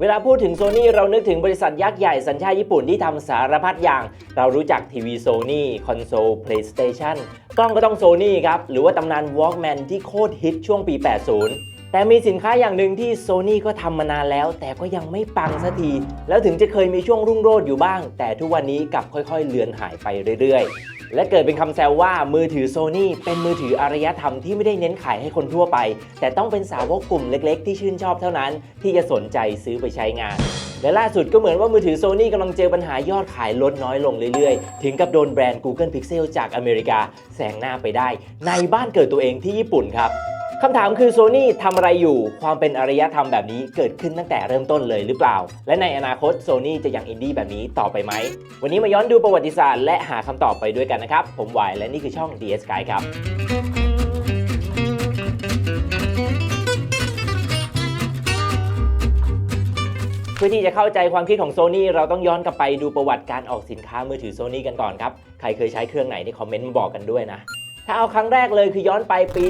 เวลาพูดถึงโซนี่เรานึกถึงบริษัทยักษ์ใหญ่สัญชาติญี่ปุ่นที่ทำสารพัดอย่าง เรารู้จักทีวีโซนี่คอนโซล PlayStation กล้องก็ต้องโซนี่ครับ หรือว่าตำนาน Walkman ที่โคตรฮิตช่วงปี 80แต่มีสินค้าอย่างหนึ่งที่โซนี่ก็ทำมานานแล้ว แต่ก็ยังไม่ปังสักที แล้วถึงจะเคยมีช่วงรุ่งโรจน์อยู่บ้าง แต่ทุกวันนี้กลับค่อยๆ เลือนหายไปเรื่อยๆ และเกิดเป็นคำแซวว่ามือถือโซนี่เป็นมือถืออารยธรรมที่ไม่ได้เน้นขายให้คนทั่วไป แต่ต้องเป็นสาวกกลุ่มเล็ก ๆ ที่ชื่นชอบเท่านั้น ที่จะสนใจซื้อไปใช้งาน และล่าสุดก็เหมือนว่ามือถือโซนี่กำลังเจอปัญหายอดขายลดน้อยลงเรื่อยๆ ถึงกับโดนแบรนด์ Google Pixel จากอเมริกาแซงหน้าไปได้ ในบ้านเกิดตัวเองที่ญี่ปุ่นครับ คำถามคือโซนี่ทำอะไรอยู่ ความเป็นอารยธรรมแบบนี้เกิดขึ้นตั้งแต่เริ่มต้นเลยหรือเปล่า และในอนาคตโซนี่จะยังอินดี้แบบนี้ต่อไปไหม วันนี้มาย้อนดูประวัติศาสตร์และหาคำตอบไปด้วยกันนะครับ ผมวายและนี่คือช่อง DS Sky ครับเพื่อที่จะเข้าใจความคิดของโซนี่เราต้องย้อนกลับไปดูประวัติการออกสินค้ามือถือโซนี่กันก่อนครับ ใครเคยใช้เครื่องไหนในคอมเมนต์มาบอกกันด้วยนะ ถ้าเอาครั้งแรกเลยคือย้อนไปปี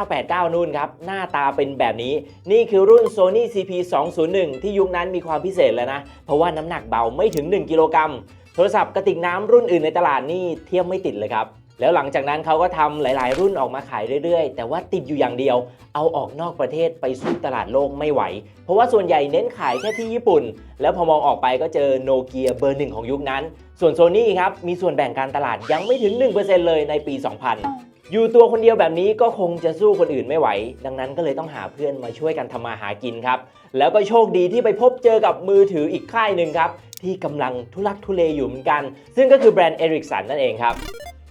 1989 นู่นครับ หน้าตาเป็นแบบนี้ นี่คือรุ่น Sony CP 201ที่ยุคนั้นมีความพิเศษแล้วนะ เพราะว่าน้ำหนักเบาไม่ถึง 1 กิโลกรัมโทรศัพท์กระติกน้ำรุ่นอื่นในตลาดนี่เทียบไม่ติดเลยครับ แล้วหลังจากนั้นเขาก็ทำหลาย ๆ รุ่นออกมาขายเรื่อย ๆ แต่ว่าติดอยู่อย่างเดียว เอาออกนอกประเทศไปสู้ตลาดโลกไม่ไหว เพราะว่าส่วนใหญ่เน้นขายแค่ที่ญี่ปุ่น แล้วพอมองออกไปก็เจอโนเกียเบอร์หนึ่งของยุคนั้น ส่วนโซนี่ครับ มีส่วนแบ่งการตลาดยังไม่ถึง 1%เลยในปี 2000อยู่ตัวคนเดียวแบบนี้ก็คงจะสู้คนอื่นไม่ไหว ดังนั้นก็เลยต้องหาเพื่อนมาช่วยกันทำมาหากินครับ แล้วก็โชคดีที่ไปพบเจอกับมือถืออีกค่ายหนึ่งครับ ที่กำลังทุลักทุเลอยู่เหมือนกัน ซึ่งก็คือแบรนด์เอริกสันนั่นเองครับ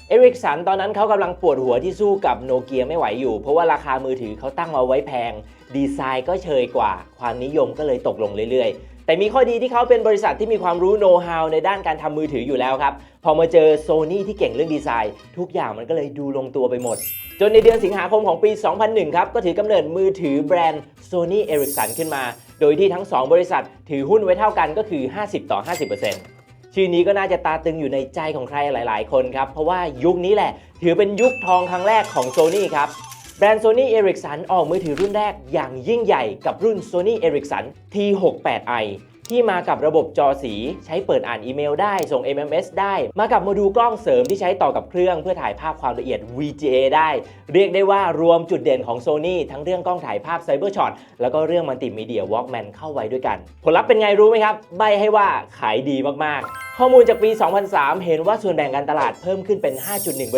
เอริกสันตอนนั้นเขากำลังปวดหัวที่สู้กับโนเกียไม่ไหวอยู่ เพราะว่าราคามือถือเขาตั้งมาไว้แพง ดีไซน์ก็เชยกว่า ความนิยมก็เลยตกลงเรื่อยๆ แต่มีข้อดีที่เขาเป็นบริษัทที่มีความรู้โน้ตฮาวในด้านการทำมือถืออยู่แล้วครับ พอมาเจอโซนี่ที่เก่งเรื่องดีไซน์ ทุกอย่างมันก็เลยดูลงตัวไปหมด จนในเดือนสิงหาคมของปี 2001 ครับก็ถือกำเนิดมือถือแบรนด์ Sony Ericsson ขึ้นมา โดยที่ทั้ง 2 บริษัทถือหุ้นไว้เท่ากันก็คือ 50 ต่อ 50% ชื่อนี้ก็น่าจะตาตึงอยู่ในใจของใครหลาย ๆ คนครับ เพราะว่ายุคนี้แหละ ถือเป็นยุคทองครั้งแรกของโซนี่ครับแบรนด์ Sony Ericsson ออกมือถือรุ่นแรกอย่างยิ่งใหญ่กับรุ่น Sony Ericsson T68i ที่มากับระบบจอสีใช้เปิดอ่านอีเมลได้ส่ง MMS ได้ มากับโมดูลกล้องเสริมที่ใช้ต่อกับเครื่องเพื่อถ่ายภาพความละเอียด VGA ได้ เรียกได้ว่ารวมจุดเด่นของ Sony ทั้งเรื่องกล้องถ่ายภาพ Cybershot แล้วก็เรื่องมัลติมีเดีย Walkman เข้าไว้ด้วยกัน ผลลัพธ์เป็นไงรู้ไหมครับ ใบให้ว่าขายดีมากๆ ข้อมูลจากปี 2003 เห็นว่าส่วนแบ่งการตลาดเพิ่มขึ้นเป็น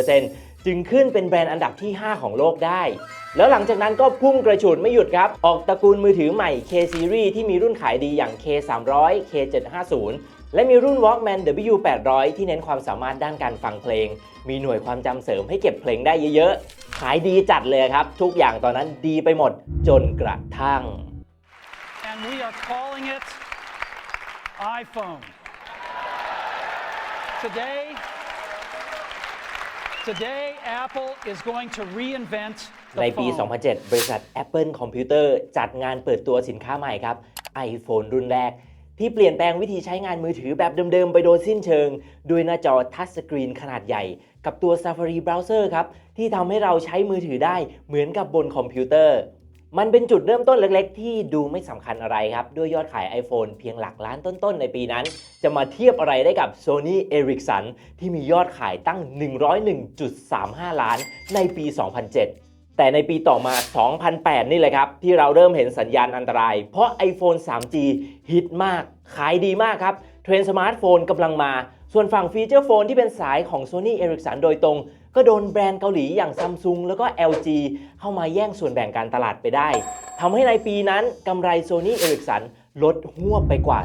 5.1% จึงขึ้นเป็นแบรนด์อันดับที่ 5 ของโลกได้ แล้วหลังจากนั้นก็พุ่งกระฉูดไม่หยุดครับ ออกตระกูลมือถือใหม่ K Series ที่มีรุ่นขายดีอย่าง K 300 K 750และมีรุ่น Walkman W 800ที่เน้นความสามารถด้านการฟังเพลง มีหน่วยความจำเสริมให้เก็บเพลงได้เยอะๆ ขายดีจัดเลยครับ ทุกอย่างตอนนั้นดีไปหมดจนกระทั่ง and we are calling it iPhone. Today, today Apple is going to reinvent ใน the ปี phone. 2007 บริษัท Apple Computer จัดงานเปิดตัวสินค้าใหม่ครับ iPhone รุ่นแรก ที่เปลี่ยนแปลงวิธีใช้งานมือถือแบบเดิม ๆ ไปโดยสิ้นเชิง ด้วยหน้าจอทัชสกรีนขนาดใหญ่ กับตัว Safari Browser ครับ ที่ทำให้เราใช้มือถือได้เหมือนกับบนคอมพิวเตอร์ มันเป็นจุดเริ่มต้นเล็กๆ ที่ดูไม่สำคัญอะไรครับ ด้วยยอดขาย iPhone เพียงหลักล้านต้นๆ ในปีนั้น จะมาเทียบอะไรได้กับ Sony Ericsson ที่มียอดขายตั้ง 101.35 ล้านในปี 2007 แต่ในปีต่อมา 2008 นี่แหละครับ ที่เราเริ่มเห็นสัญญาณอันตราย เพราะ iPhone 3G ฮิตมาก ขายดีมากครับ เทรนด์สมาร์ทโฟนกำลังมา ส่วนฝั่งฟีเจอร์โฟนที่เป็นสายของ Sony Ericsson โดยตรง ก็โดนแบรนด์เกาหลีอย่าง Samsung แล้วก็ LG เข้ามาแย่งส่วนแบ่งการตลาดไปได้ทำให้ในปีนั้นกำไร Sony Ericsson ลดหวบไปกว่า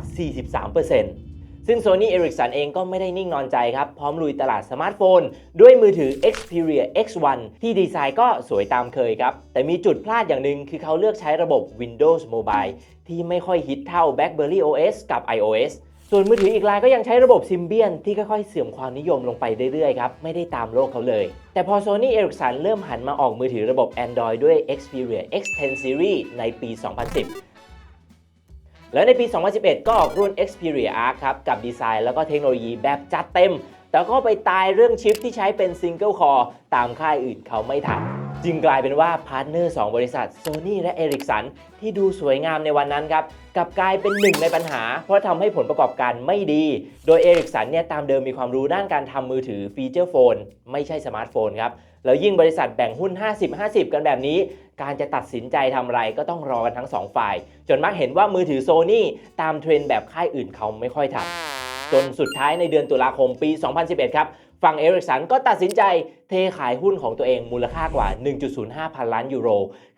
43%ซึ่ง Sony Ericsson เองก็ไม่ได้นิ่งนอนใจครับ พร้อมลุยตลาดสมาร์ทโฟน ด้วยมือถือ Xperia X1 ที่ดีไซน์ก็สวยตามเคยครับ แต่มีจุดพลาดอย่างหนึ่งคือเขาเลือกใช้ระบบ Windows Mobile ที่ไม่ค่อยฮิตเท่า BlackBerry OS กับ iOS ส่วนมือถืออีกรายก็ยังใช้ระบบ Symbian ที่ค่อยๆเสื่อมความนิยมลงไปเรื่อยๆครับ ไม่ได้ตามโลกเขาเลย แต่พอ Sony Ericsson เริ่มหันมาออกมือถือระบบ Android ด้วย Xperia X10 Series ในปี 2010 แล้วในปี 2011 ก็ออกรุ่น Xperia Arc ครับ กับดีไซน์แล้วก็เทคโนโลยีแบบจัดเต็ม แต่ก็ไปตายเรื่องชิปที่ใช้เป็น Single Core ตามค่ายอื่นเขาไม่ทัน จึงกลายเป็นว่าพาร์ทเนอร์2บริษัท Sony และ Ericsson ที่ดูสวยงามในวันนั้นครับกลับกลายเป็นหนึ่งในปัญหา เพราะทำให้ผลประกอบการไม่ดี โดยเอริกสันเนี่ยตามเดิมมีความรู้ด้านการทำมือถือฟีเจอร์โฟน ไม่ใช่สมาร์ทโฟนครับ แล้วยิ่งบริษัทแบ่งหุ้น 50-50 กันแบบนี้ การจะตัดสินใจทำอะไรก็ต้องรอกันทั้งสองฝ่าย จนมักเห็นว่ามือถือโซนี่ตามเทรนด์แบบค่ายอื่นเขาไม่ค่อยทำจนสุดท้ายในเดือนตุลาคมปี 2011 ครับ ฝั่งเอริกสันก็ตัดสินใจเทขายหุ้นของตัวเองมูลค่ากว่า 1.05 พันล้านยูโร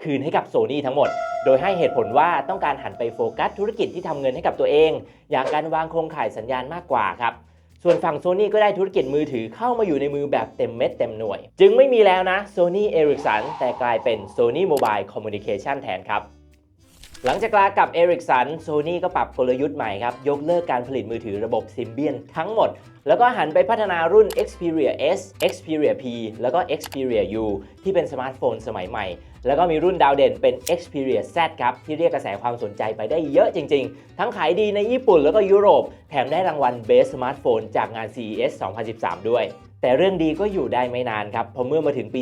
คืนให้กับโซนี่ทั้งหมด โดยให้เหตุผลว่าต้องการหันไปโฟกัสธุรกิจที่ทำเงินให้กับตัวเอง อย่างการวางโครงข่ายสัญญาณมากกว่าครับส่วนฝั่ง Sony ก็ได้ธุรกิจมือถือเข้ามาอยู่ในมือแบบเต็มเม็ดเต็มหน่วย จึงไม่มีแล้วนะ Sony Ericsson แต่กลายเป็น Sony Mobile Communication แทนครับ หลังจากลากับ Ericsson Sony ก็ปรับกลยุทธ์ใหม่ครับ ยกเลิกการผลิตมือถือระบบ Symbian ทั้งหมด แล้วก็หันไปพัฒนารุ่น Xperia S Xperia P แล้วก็ Xperia U ที่เป็นสมาร์ทโฟนสมัยใหม่ แล้วก็มีรุ่นดาวเด่นเป็น Xperia Z ครับ ที่เรียกกระแสความสนใจไปได้เยอะจริง ๆ ทั้งขายดีในญี่ปุ่นแล้วก็ยุโรป แถมได้รางวัล Best Smartphone จากงาน CES 2013 ด้วย แต่เรื่องดีก็อยู่ได้ไม่นานครับพอเมื่อมาถึงปี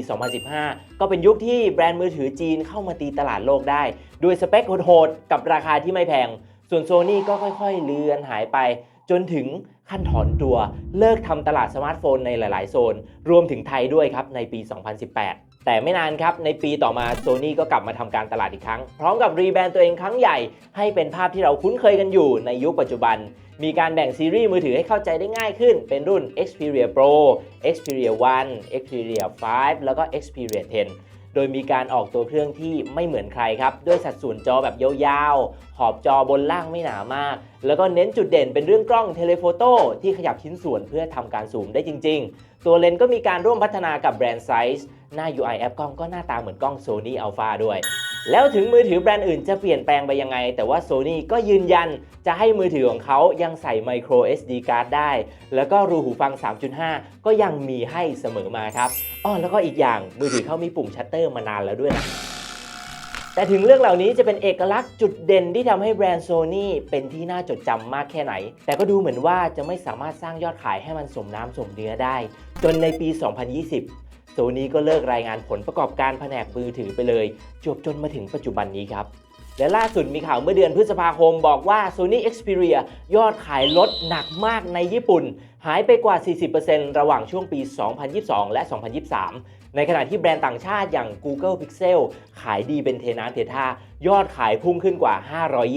2015 ก็เป็นยุคที่แบรนด์มือถือจีนเข้ามาตีตลาดโลกได้ ด้วยสเปคโหดๆกับราคาที่ไม่แพง ส่วนโซนี่ก็ค่อยๆ เลือนหายไป จนถึงขั้นถอนตัว เลิกทำตลาดสมาร์ทโฟนในหลายๆ โซน รวมถึงไทยด้วยครับในปี 2018แต่ไม่นานครับ ในปีต่อมาโซนี่ก็กลับมาทำการตลาดอีกครั้ง พร้อมกับรีแบรนด์ตัวเองครั้งใหญ่ ให้เป็นภาพที่เราคุ้นเคยกันอยู่ในยุคปัจจุบันมีการแบ่งซีรีส์มือถือให้เข้าใจได้ง่ายขึ้น เป็นรุ่น Xperia Pro Xperia 1 Xperia 5 แล้วก็ Xperia 10 โดยมีการออกตัวเครื่องที่ไม่เหมือนใครครับ ด้วยสัดส่วนจอแบบยาวๆ ขอบจอบนล่างไม่หนามาก แล้วก็เน้นจุดเด่นเป็นเรื่องกล้องเทเลโฟโต้ที่ขยับชิ้นส่วนเพื่อทำการซูมได้จริง ๆ ตัวเลนส์ก็มีการร่วมพัฒนากับแบรนด์ไซส์หน้า UI แอปกล้องก็หน้าตาเหมือนกล้อง Sony Alpha ด้วย แล้วถึงมือถือแบรนด์อื่นจะเปลี่ยนแปลงไปยังไง แต่ว่า Sony ก็ยืนยันจะให้มือถือของเขายังใส่ micro SD card ได้ แล้วก็รูหูฟัง 3.5 ก็ยังมีให้เสมอมาครับอ้อแล้วก็อีกอย่างมือถือเขามีปุ่มชัตเตอร์มานานแล้วด้วยนะแต่ถึงเรื่องเหล่านี้จะเป็นเอกลักษณ์จุดเด่นที่ทำให้แบรนด์โซนี่เป็นที่น่าจดจำมากแค่ไหน แต่ก็ดูเหมือนว่าจะไม่สามารถสร้างยอดขายให้มันสมน้ำสมเนื้อได้ จนในปี 2020 โซนี่ก็เลิกรายงานผลประกอบการแผนกมือถือไปเลย จบจนมาถึงปัจจุบันนี้ครับ และล่าสุดมีข่าวเมื่อเดือนพฤษภาคมบอกว่า Sony Xperia ยอดขายลดหนักมากในญี่ปุ่น หายไปกว่า 40%ระหว่างช่วงปี 2022 และ 2023 ในขณะที่แบรนด์ต่างชาติอย่าง Google Pixel ขายดีเป็นเทน้ำเทท่ายอดขายพุ่งขึ้นกว่า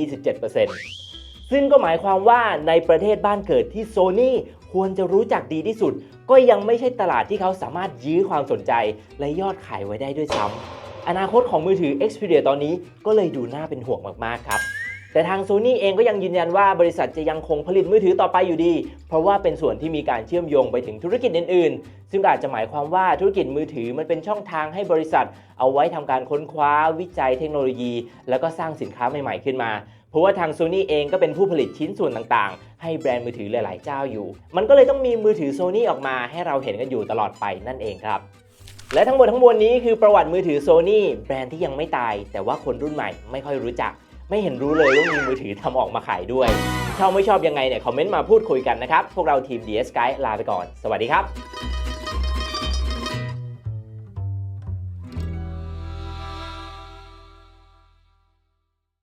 527% ซึ่งก็หมายความว่าในประเทศบ้านเกิดที่ Sony ควรจะรู้จักดีที่สุด ก็ยังไม่ใช่ตลาดที่เขาสามารถยื้อความสนใจ และยอดขายไว้ได้ด้วยซ้ำอนาคตของมือถือ Xperia ตอนนี้ก็เลยดูน่าเป็นห่วงมากๆครับแต่ทาง Sony เองก็ยังยืนยันว่าบริษัทจะยังคงผลิตมือถือต่อไปอยู่ดี เพราะว่าเป็นส่วนที่มีการเชื่อมโยงไปถึงธุรกิจอื่นๆ ซึ่งอาจจะหมายความว่าธุรกิจมือถือมันเป็นช่องทางให้บริษัท เอาไว้ทำการค้นคว้าวิจัยเทคโนโลยี แล้วก็สร้างสินค้าใหม่ๆขึ้นมา ราะว่าทาง Sony เองก็เป็นผู้ผลิตชิ้นส่วนต่างๆ ให้แบรนด์มือถือหลาย ๆ เจ้าอยู่ มันก็เลยต้องมีมือถือ Sony ออกมาให้เราเห็นกันอยู่ตลอดไปนั่นเองครับ และทั้งหมดทั้งมวลนี้คือประวัติมือถือ Sony แบรนด์ที่ยังไม่ตาย แต่ว่าคนรุ่นใหม่ไม่ค่อยรู้จัก ไม่เห็นรู้เลยว่ามีมือถือทำออกมาขายด้วยชอบไม่ชอบยังไงเนี่ยคอมเมนต์มาพูดคุยกันนะครับพวกเราทีม DS Guide ลาไปก่อน สวัสดีครับ